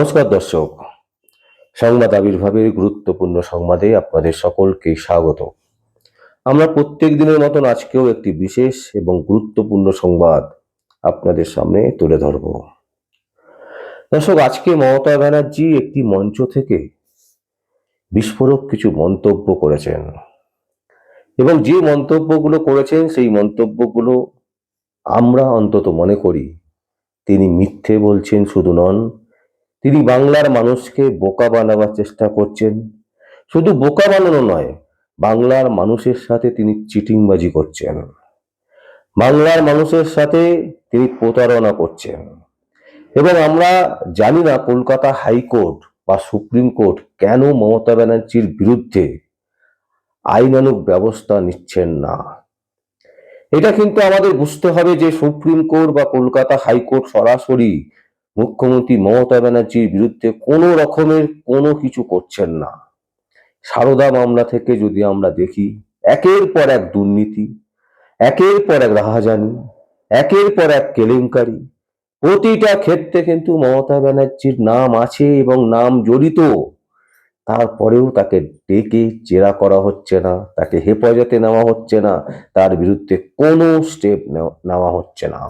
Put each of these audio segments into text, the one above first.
নমস্কার দর্শক। সংবাদ আবির্ভাবের গুরুত্বপূর্ণ সংবাদে আপনাদের সকলকে স্বাগত। আমরা প্রত্যেক দিনের মতন আজকেও একটি বিশেষ এবং গুরুত্বপূর্ণ সংবাদ আপনাদের সামনে তুলে ধরব। দর্শক, আজকে মমতা ব্যানার্জি একটি মঞ্চ থেকে বিস্ফোরক কিছু মন্তব্য করেছেন। এবং যে মন্তব্যগুলো করেছেন, সেই মন্তব্যগুলো আমরা অন্তত মনে করি, তিনি মিথ্যে বলছেন শুধু নন তিনি বাংলার মানুষকে বোকা বানাবার চেষ্টা করছেন। শুধু বোকা বানানো নয়, বাংলার মানুষের সাথে তিনি চিটিংবাজি করছেন। বাংলার মানুষের সাথে তিনি প্রতারণা করছেন। এবং আমরা জানি না কলকাতা হাইকোর্ট বা সুপ্রিম কোর্ট কেন মমতা ব্যানার্জির বিরুদ্ধে আইনানুক ব্যবস্থা নিচ্ছেন না। এটা কিন্তু আমাদের বুঝতে হবে যে সুপ্রিম কোর্ট বা কলকাতা হাইকোর্ট সরাসরি মুখ্যমন্ত্রী মমতা ব্যানার্জির বিরুদ্ধে কোনো রকমের কোনো কিছু করছেন না। সারদা মামলা থেকে যদি আমরা দেখি, একের পর এক দুর্নীতি, একের পর এক রাহাজানি, একের পর এক কেলেঙ্কারি, প্রতিটা ক্ষেত্রে কিন্তু মমতা ব্যানার্জির নাম আছে এবং নাম জড়িত। তারপরেও তাকে ডেকে জেরা করা হচ্ছে না, তাকে হেফাজতে নেওয়া হচ্ছে না, তার বিরুদ্ধে কোনো স্টেপ নেওয়া হচ্ছে না।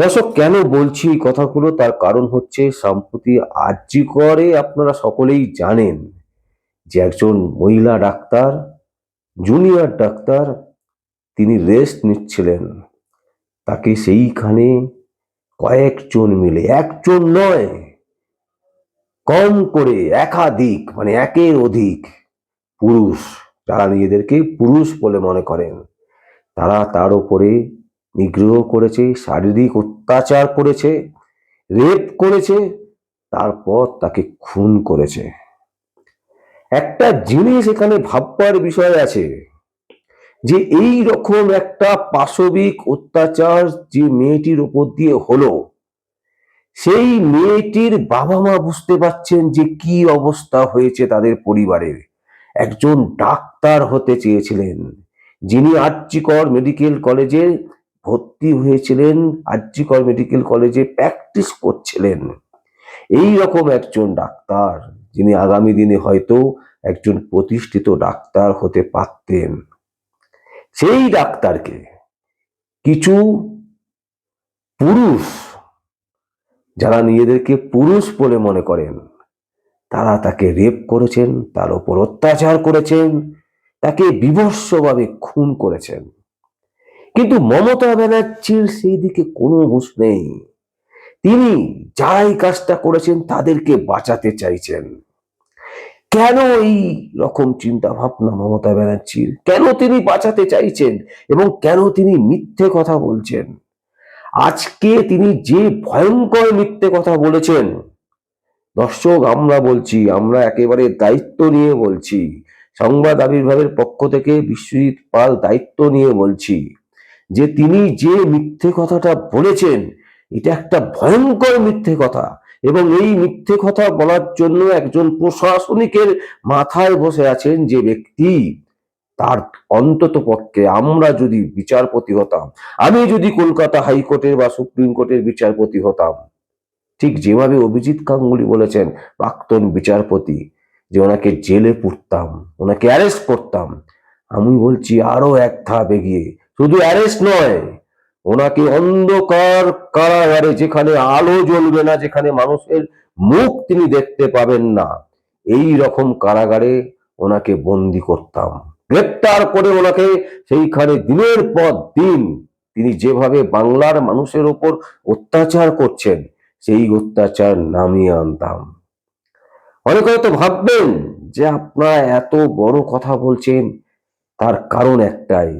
দর্শক, কেন বলছি এই কথাগুলো? তার কারণ হচ্ছে সম্প্রতি আর্জি করে আপনারা সকলেই জানেন যে একজন মহিলা ডাক্তার, জুনিয়র ডাক্তার, তিনি রেস্ট নিচ্ছিলেন। তাকে সেইখানে কয়েকজন মিলে, একজন নয়, কম করে একাধিক মানে একের অধিক পুরুষ, যারা নিজেদেরকে পুরুষ বলে মনে করেন, তারা তার উপরে নিগ্রহ করেছে, শারীরিক অত্যাচার করেছে, রেপ করেছে, তারপর তাকে খুন করেছে। একটা জিনিস এখানে ভাববার বিষয় আছে যে এই রকম একটা পাশবিক অত্যাচার যে মেয়েটির উপর দিয়ে হলো, সেই মেয়েটির বাবা মা বুঝতে পারছেন যে কি অবস্থা হয়েছে তাদের পরিবারের একজন ডাক্তার হতে চেয়েছিলেন, যিনি আর্চিকর মেডিকেল কলেজে ভর্তি হয়েছিলেন আর্চিকর মেডিকেল কলেজে প্র্যাকটিস করছিলেন। এই রকম একজন ডাক্তার, যিনি আগামী দিনে হয়তো একজন প্রতিষ্ঠিত ডাক্তার হতে পারতেন। সেই ডাক্তারকে কিছু পুরুষ, যারা নিজেদেরকে পুরুষ বলে মনে করেন, তারা তাকে রেপ করেছেন, তার উপর অত্যাচার করেছেন, তাকে বিভৎসভাবে খুন করেছেন। কিন্তু মমতা ব্যানার্জির সেই দিকে কোনো হুঁশ নেই। তিনি যারাই কাজটা করেছেন তাদেরকে বাঁচাতে চাইছেন। কেন এই রকম চিন্তা ভাবনা মমতা ব্যানার্জির? কেন তিনি বাঁচাতে চাইছেন এবং কেন তিনি মিথ্যে কথা বলছেন? আজকে তিনি যে ভয়ঙ্কর মিথ্যে কথা বলেছেন, দর্শক, আমরা বলছি, আমরা একেবারে দায়িত্ব নিয়ে বলছি, সংবাদ আবির্ভাবের পক্ষ থেকে বিশ্বজিৎ পাল দায়িত্ব নিয়ে বলছি। যে তিনি যে মিথ্যে কথাটা বলেছেন, এটা একটা ভয়ঙ্কর মিথ্যে কথা। এবং এই মিথ্যে কথা বলার জন্য একজন প্রশাসনিকের মাথায় বসে আছেন যে ব্যক্তি, তার অন্তত পক্ষে আমরা যদি বিচারপতি হতাম, আমি যদি কলকাতা হাইকোর্টের বা সুপ্রিম কোর্টের বিচারপতি হতাম, ঠিক যেভাবে অভিজিৎ গাঙ্গুলি বলেছেন, প্রাক্তন বিচারপতি, যে ওনাকে জেলে পুড়তাম ওনাকে অ্যারেস্ট করতাম, আমি বলছি আরও এক ধাপ এগিয়ে শুধু অ্যারেস্ট নয়, ওনাকে অন্ধকার কারাগারে যেখানে আলো জ্বলবে না, যেখানে মানুষের মুখ তিনি দেখতে পাবেন না, এই রকম কারাগারে ওনাকে বন্দি করতাম। গ্রেপ্তার করে ওনাকে সেইখানে দিনের পর দিন তিনি যেভাবে বাংলার মানুষের ওপর অত্যাচার করছেন, সেই অত্যাচার নামিয়ে আনতাম। অনেকে হয়তো ভাববেন যে আপনারা এত বড় কথা বলছেন, তার কারণ একটাই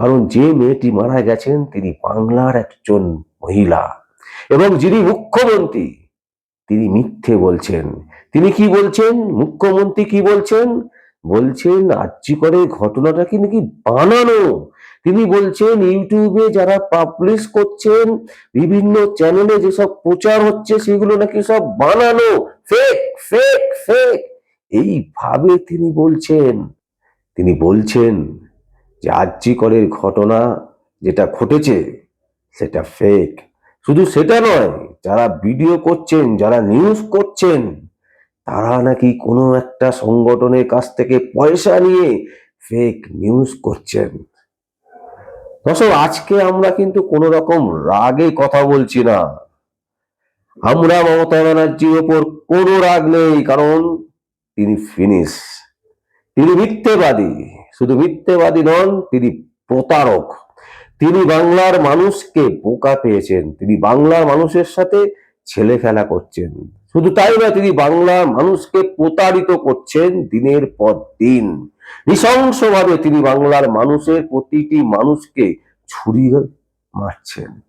কারণ যে মেয়েটি মারা গেছেন, তিনি বাংলার একজন মহিলা। এবং যিনি মুখ্যমন্ত্রী, তিনি মিথ্যে বলছেন। তিনি কি বলছেন? মুখ্যমন্ত্রী কি বলছেন? বলছেন, আর্যিকরের ঘটনাটা কি নাকি বানানো? তিনি বলছেন, ইউটিউবে যারা পাবলিশ করছেন, বিভিন্ন চ্যানেলে যেসব প্রচার হচ্ছে, সেগুলো নাকি সব বানানো। Fake fake fake. এইভাবে তিনি বলছেন। তিনি বলছেন যে আর্যিকরের ঘটনা যেটা ঘটেছে, সেটা ফেক শুধু সেটা নয়, যারা ভিডিও করছেন, যারা নিউজ করছেন, তারা নাকি কোনো একটা সংগঠনের কাছ থেকে পয়সা নিয়ে ফেক নিউজ করছেন। দর্শক, আজকে আমরা কিন্তু কোনো রকম রাগে কথা বলছি না। আমরা মমতা ব্যানার্জির ওপর কোনো রাগ নেই, কারণ তিনি ফিনিশ তিনি মিথ্যেবাদী। শুধু মিথ্যেবাদী নন, তিনি প্রতারক। তিনি বাংলার মানুষকে বোকা পেয়েছেন। তিনি বাংলার মানুষের সাথে ছেলে খেলা করছেন। শুধু তাই না তিনি বাংলার মানুষকে প্রতারিত করছেন দিনের পর দিন। নৃশংসভাবে তিনি বাংলার মানুষের প্রতিটি মানুষকে ছুরি মারছেন।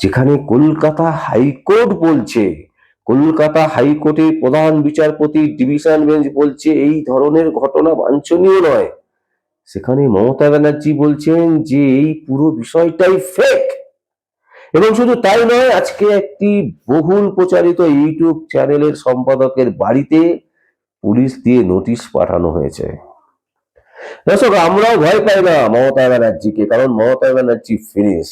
যেখানে কলকাতা হাইকোর্ট বলছে, কলকাতা হাইকোর্টের প্রধান বিচারপতি ডিভিশন বেঞ্চ বলছে, এই ধরনের ঘটনা বাঞ্ছনীয় নয়। সেখানে মমতা ব্যানার্জি বলছেন যে এই পুরো বিষয়টাই ফেক এবং শুধু তাই নয়, আজকে একটি বহুল প্রচারিত ইউটিউব চ্যানেলের সম্পাদকের বাড়িতে পুলিশ দিয়ে নোটিশ পাঠানো হয়েছে। দর্শক, আমরাও ভয় পাই না মমতা ব্যানার্জিকে, কারণ মমতা ব্যানার্জি ফিনিশ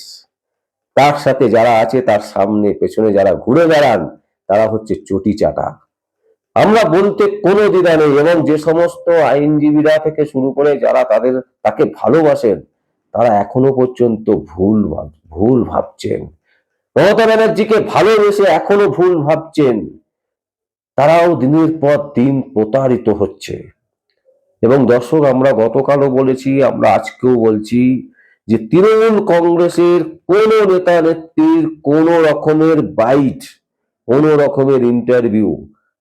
তার সাথে যারা আছে, তার সামনে, পেছনে যারা ঘুরে বেড়ান, তারা হচ্ছে চটি চাটা। আমরা বলতে কোনো দ্বিধা নেই, এবং যে সমস্ত আইনজীবীরা থেকে শুরু করে যারা তাদের, তাকে ভালোবাসেন, তারা এখনও পর্যন্ত ভুল ভুল ভাবছেন। মমতা ব্যানার্জিকে ভালোবেসে এখনও ভুল ভাবছেন। তারাও দিনের পর দিন প্রতারিত হচ্ছে। এবং দর্শক, আমরা গতকালও বলেছি, আমরা আজকেও বলছি যে তৃণমূল কংগ্রেসের কোন নেতা নেত্রীর কোন রকমের বাইট, কোন রকমের ইন্টারভিউ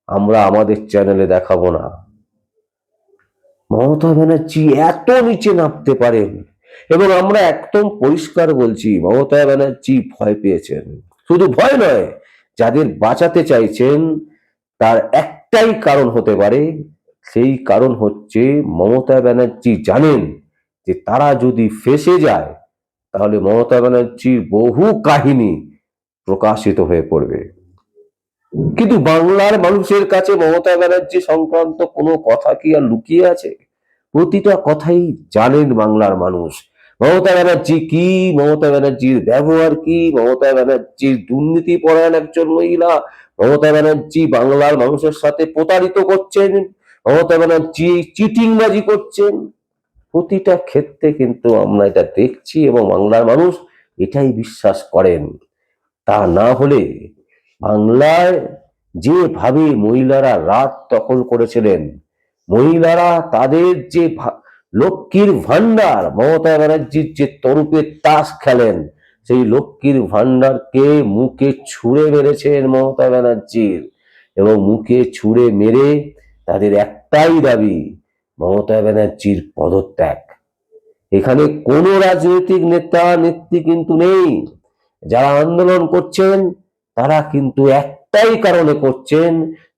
আমরা আমাদের চ্যানেলে দেখাবো না। মমতা ব্যানার্জি এত নিচে নামতে পারেন এবং আমরা একদম পরিষ্কার বলছি, মমতা ব্যানার্জি ভয় পেয়েছেন। শুধু ভয় নয়, যাদের বাঁচাতে চাইছেন, তার একটাই কারণ হতে পারে, সেই কারণ হচ্ছে মমতা ব্যানার্জি জানেন যে তারা যদি ফেসে যায়, তাহলে মমতা ব্যানার্জির বহু কাহিনী প্রকাশিত হয়ে পড়বে। কিন্তু বাংলার মানুষের কাছে মমতা ব্যানার্জি সংক্রান্ত কোনো কথা কি আর লুকিয়ে আছে? প্রতিটা কথাই জানেন বাংলার মানুষ। মমতা ব্যানার্জি কি? মমতা ব্যানার্জির ব্যবহার কি? মমতা ব্যানার্জির দুর্নীতি পরায়ণ একজন মহিলা? মমতা ব্যানার্জি বাংলার মানুষের সাথে প্রতারিত করছেন? মমতা ব্যানার্জি চিটিংবাজি করছেন? প্রতিটা ক্ষেত্রে কিন্তু আমরা এটা দেখছি এবং বাংলার মানুষ এটাই বিশ্বাস করেন। তা না হলে বাংলায় যেভাবে মহিলারা রাত দখল করেছিলেন, মহিলারা তাদের যে লক্ষ্মীর ভান্ডার মমতা ব্যানার্জির যে তরুপের তাস খেলেন, সেই লক্ষ্মীর ভান্ডারকে মুখে ছুঁড়ে মেরেছেন মমতা ব্যানার্জির এবং মুখে ছুঁড়ে মেরে তাদের একটাই দাবি, মমতা ব্যানার্জির পদত্যাগ। এখানে কোনো রাজনৈতিক নেতা, নেত্রী কিন্তু নেই। যারা আন্দোলন করছেন তারা কিন্তু একটাই কারণে করছেন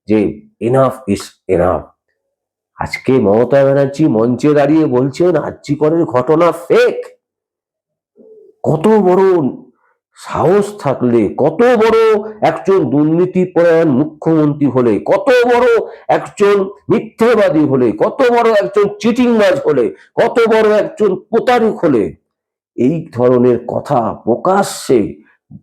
যে এনাফ ইস এনাফ আজকে মমতা ব্যানার্জি মঞ্চে দাঁড়িয়ে বলছেন, আর্যিকরের ঘটনা ফেক কত বড় সাহস থাকলে, কত বড় একজন দুর্নীতি পরায়ণ মুখ্যমন্ত্রী হলে, কত বড় একজন মিথ্যেবাদী হলে, কত বড় একজন চিটিংবাজ হলে, কত বড় একজন প্রতারক হলে, এই ধরনের কথা প্রকাশ্যে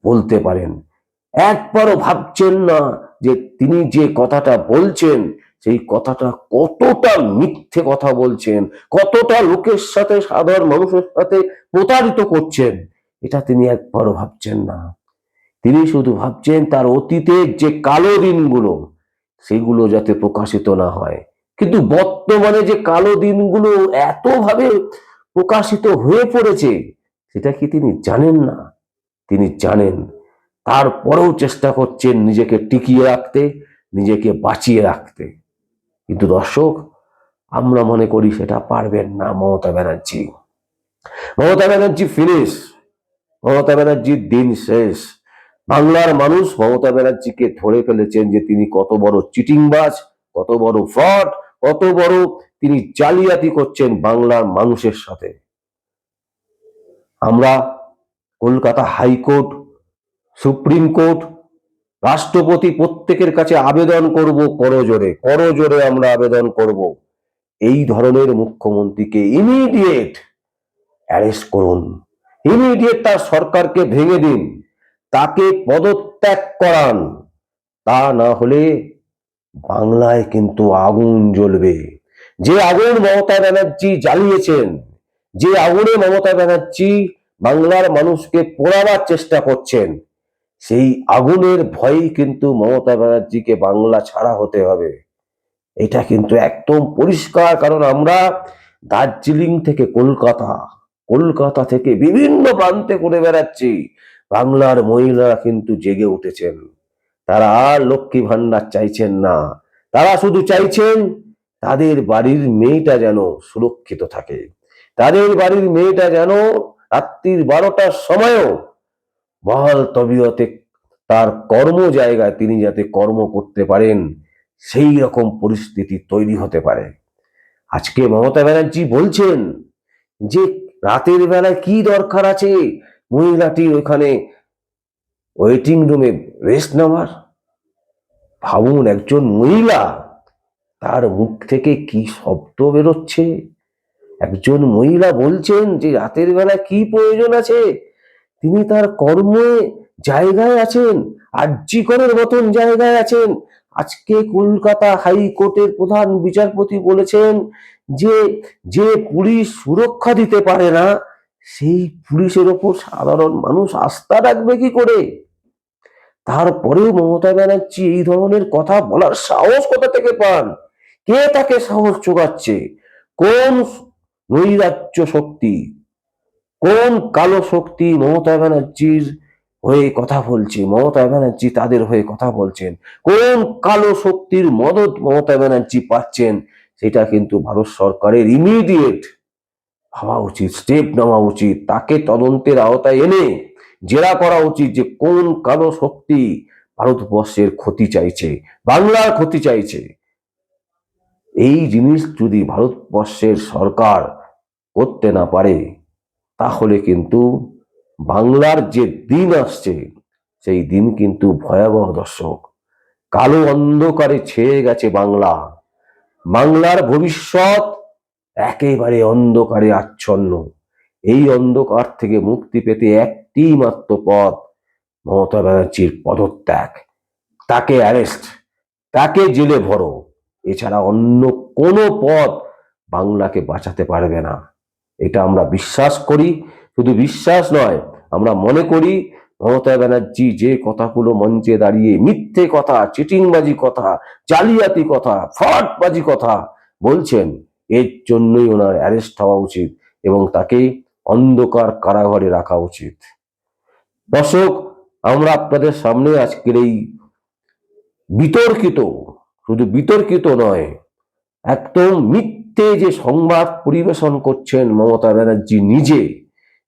বলতে পারেন। একবারও ভাবছেন না যে তিনি যে কথাটা বলছেন, সেই কথাটা কতটা মিথ্যে কথা বলছেন, কতটা লোকের সাথে, সাধারণ মানুষের সাথে প্রতারিত করছেন, এটা তিনি একবারও ভাবছেন না। তিনি শুধু ভাবছেন তার অতীতের যে কালো দিনগুলো, সেগুলো যাতে প্রকাশিত না হয়। কিন্তু বর্তমানে যে কালো দিনগুলো এতভাবে প্রকাশিত হয়ে পড়েছে, সেটা কি তিনি জানেন না? তিনি জানেন তারপরেও চেষ্টা করছেন নিজেকে টিকিয়ে রাখতে, নিজেকে বাঁচিয়ে রাখতে। কিন্তু দর্শক, আমরা মনে করি সেটা পারবেন না মমতা ব্যানার্জি। মমতা ব্যানার্জি ফিনিশ মমতা ব্যানার্জির দিন শেষ। বাংলার মানুষ মমতা ব্যানার্জিকে ধরে ফেলেছেন যে তিনি কত বড় চিটিংবাজ কত বড় ফ্রড কত বড় তিনি জালিয়াতি করছেন বাংলার মানুষের সাথে। আমরা কলকাতা হাইকোর্ট সুপ্রিম কোর্ট, রাষ্ট্রপতি প্রত্যেকের কাছে আবেদন করব করজোরে করজোরে আমরা আবেদন করব। এই ধরনের মুখ্যমন্ত্রীকে ইমিডিয়েট অ্যারেস্ট করুন। ইমিডিয়েট তার সরকারকে ভেঙে দিন। তাকে পদত্যাগ করান। তা না হলে বাংলায় কিন্তু আগুন জ্বলবে। যে আগুন মমতা ব্যানার্জি জ্বালিয়েছেন, যে আগুনে মমতা ব্যানার্জি বাংলার মানুষকে পোড়াবার চেষ্টা করছেন সেই আগুনের ভয়েই কিন্তু মমতা ব্যানার্জিকে বাংলা ছাড়া হতে হবে। এটা কিন্তু একদম পরিষ্কার, কারণ আমরা দার্জিলিং থেকে কলকাতা কলকাতা থেকে বিভিন্ন প্রান্তে করে বেড়াচ্ছি। বাংলার মহিলারা কিন্তু জেগে উঠেছেন। তারা আর লক্ষ্মী ভান্ডার চাইছেন না। তারা শুধু চাইছেন তাদের বাড়ির মেয়েটা যেন সুরক্ষিত থাকে। তাদের বাড়ির মেয়েটা যেন রাত্রির বারোটার সময়ও বহাল তবিয়তে তার কর্ম জায়গায় তিনি যাতে কর্ম করতে পারেন, সেই রকম পরিস্থিতি তৈরি হতে পারে। আজকে মমতা ব্যানার্জি বলছেন যে, রাতের বেলায় কি দরকার আছে? মহিলাটি ওখানে ওয়েটিং রুমে রেস্ট নেওয়ার? ভাবুন, একজন মহিলা, তার মুখ থেকে কি শব্দ বেরোচ্ছে? একজন মহিলা বলছেন যে, রাতের বেলা কি প্রয়োজন আছে? তিনি তার কর্মে জায়গায় আছেন, আর্যিকরের মতন জায়গায় আছেন। আজকে কলকাতা হাইকোর্টের প্রধান বিচারপতি বলেছেন যে যে পুলিশ সুরক্ষা দিতে পারে না, সেই পুলিশের ওপর সাধারণ মানুষ আস্থা রাখবে কি করে? তারপরেও মমতা ব্যানার্জি এই ধরনের কথা বলার সাহস কোথা থেকে পান? কে তাকে সাহস যোগাচ্ছে? কোন নৈরাজ্য শক্তি? কোন কালো শক্তি মমতা ব্যানার্জির হয়ে কথা বলছে? মমতা ব্যানার্জি তাদের হয়ে কথা বলছেন। কোন কালো শক্তির মদত মমতা ব্যানার্জি পাচ্ছেন? সেটা কিন্তু ভারত সরকারের ইমিডিয়েট ভাবা উচিত স্টেপ নেওয়া উচিত। তাকে তদন্তের আওতায় এনে জেরা করা উচিত যে কোন কালো শক্তি ভারতবর্ষের ক্ষতি চাইছে, বাংলার ক্ষতি চাইছে। এই জিনিস যদি ভারতবর্ষের সরকার করতে না পারে তাহলে কিন্তু বাংলার যে দিন আসছে, সেই দিন কিন্তু ভয়াবহ দর্শক। কালো অন্ধকারে ছেয়ে গেছে বাংলা। বাংলার ভবিষ্যৎ একেবারে অন্ধকারে আচ্ছন্ন। এই অন্ধকার থেকে মুক্তি পেতে একটি মাত্র পথ মমতা ব্যানার্জির পদত্যাগ। তাকে অ্যারেস্ট, তাকে জেলে ভরো। এছাড়া অন্য কোনো পথ বাংলাকে বাঁচাতে পারবে না। এটা আমরা বিশ্বাস করি। শুধু বিশ্বাস নয়, আমরা মনে করি, মমতা ব্যানার্জি যে কথাগুলো মঞ্চে দাঁড়িয়ে মিথ্যে কথা, চিটিংবাজি কথা, জালিয়াতি কথা, ফ্রডবাজি কথা বলছেন, এর জন্যই ওনার অ্যারেস্ট হওয়া উচিত এবং তাকে অন্ধকার কারাগারে রাখা উচিত। দর্শক, আমরা আপনাদের সামনে আজকের এই বিতর্কিত, শুধু বিতর্কিত নয়, একদম মিথ্যে যে সংবাদ পরিবেশন করছেন মমতা ব্যানার্জি নিজে,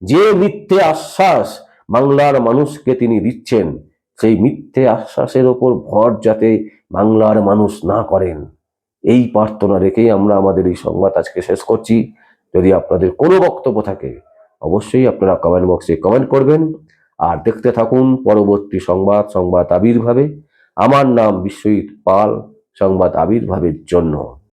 যে মিথ্যে আশ্বাস বাংলার মানুষকে তিনি দিচ্ছেন, সেই মিথ্যে আশ্বাসের ওপর ভর যাতে বাংলার মানুষ না করেন। এই প্রার্থনা রেখেই আমরা আমাদের এই সংবাদ আজকে শেষ করছি। যদি আপনাদের কোনো বক্তব্য থাকে, অবশ্যই আপনারা কমেন্ট বক্সে কমেন্ট করবেন। আর দেখতে থাকুন পরবর্তী সংবাদ সংবাদ আবির্ভাবে। আমার নাম বিশ্বজিৎ পাল, সংবাদ আবির্ভাবের জন্য।